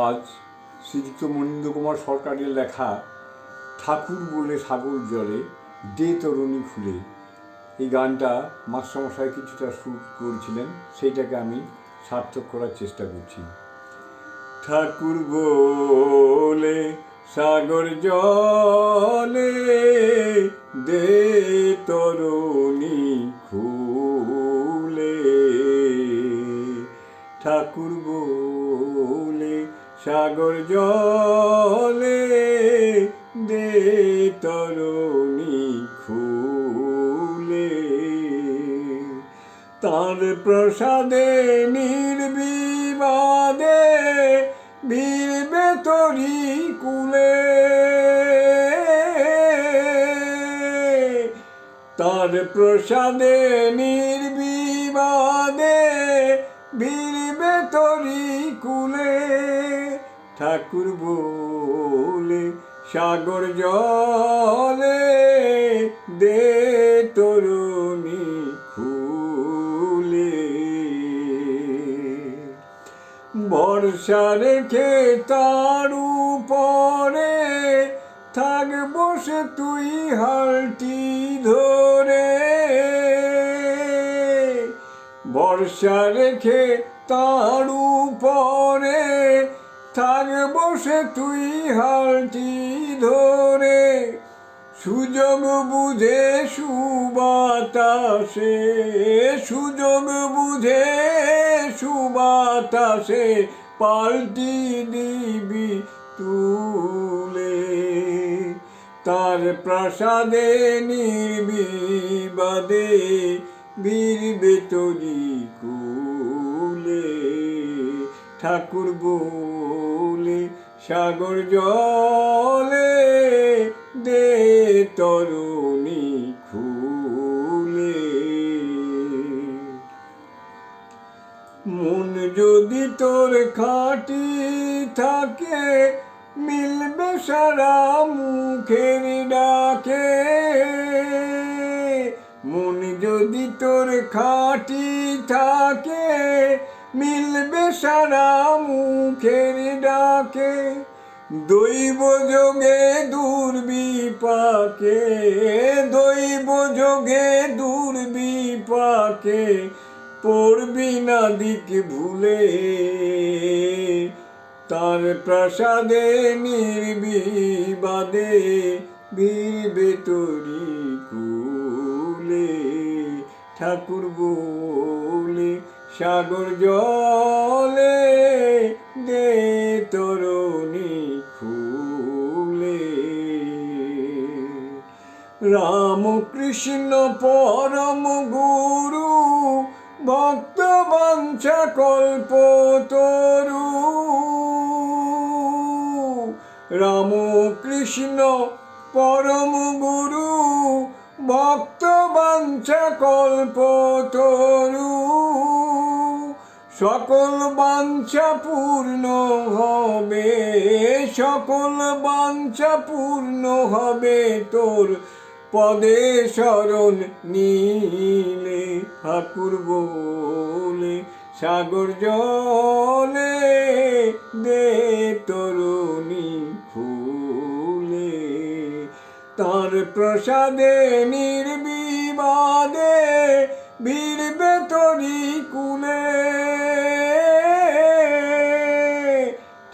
আজ শ্রীযুক্ত মনীন্দ্র কুমার সরকারের লেখা ঠাকুর বলে সাগর জলে, দে তরুণী ফুলে। এই গানটা মাস্টারমশাই কিছুটা শ্যুট করেছিলেন, সেইটাকে আমি সার্থক করার চেষ্টা করছি। ঠাকুর বলে সাগর জলে, দে তরুণী খুলে ঠাকুর বলে সাগর জলে দে তরুণী খুলে। তার প্রসাদে নির্বিবাদে বীরবে তরি কুলে। তার প্রসাদে নির্বিবাদে বীরবে তরি ঠাকুর বলে, সাগর জলে দে তরুণী খুলে বর্ষা রেখে তার উপরে থাক বসে তুই হালটি ধরে। বর্ষা রেখে তার উপরে থাক বসে তুই হালটি ধরে, সুযোগ বুঝে সুবাতাসে, সুযোগ বুঝে সুবাতাসে পাল্টি দিবি তুলে। তার প্রাসাদে নির্বিবাদে বীর বেতরি কুলে। ঠাকুর বলে সাগর জলে দে তরুণী খুলে। মন যদি তোর খাটি থাকে, মিলবে সারা মুখের ডাকে। মন যদি তোর খাটি থাকে মিলবে সারা মুখের ডাকে, দৈব যোগে দুর্বিপাকে, দৈব যোগে দুর্বিপাকে পড়বি না দিক ভুলে। তার প্রাসাদে নির্বিবাদে বীরবে তরি কুলে, ঠাকুর বলে সাগর জলে দে তরুণী খুলে রামকৃষ্ণ পরম গুরু, ভক্ত বাঞ্ছা কল্প তরু। রামকৃষ্ণ পরম গুরু ভক্ত বাঞ্ছা কল্প তরু। সকল বাঞ্ছা পূর্ণ হবে, সকল বাঞ্ছা পূর্ণ হবে তোর পদে শরণ নীলে ঠাকুর বলে। সাগর জলে প্রসাদে নির্বিবাদে বীরবে তরি কুলে।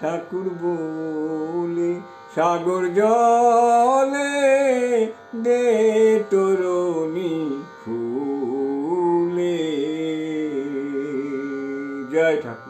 ঠাকুর বলে সাগর জলে দে তরুণী ফুলে। জয় ঠাকুর।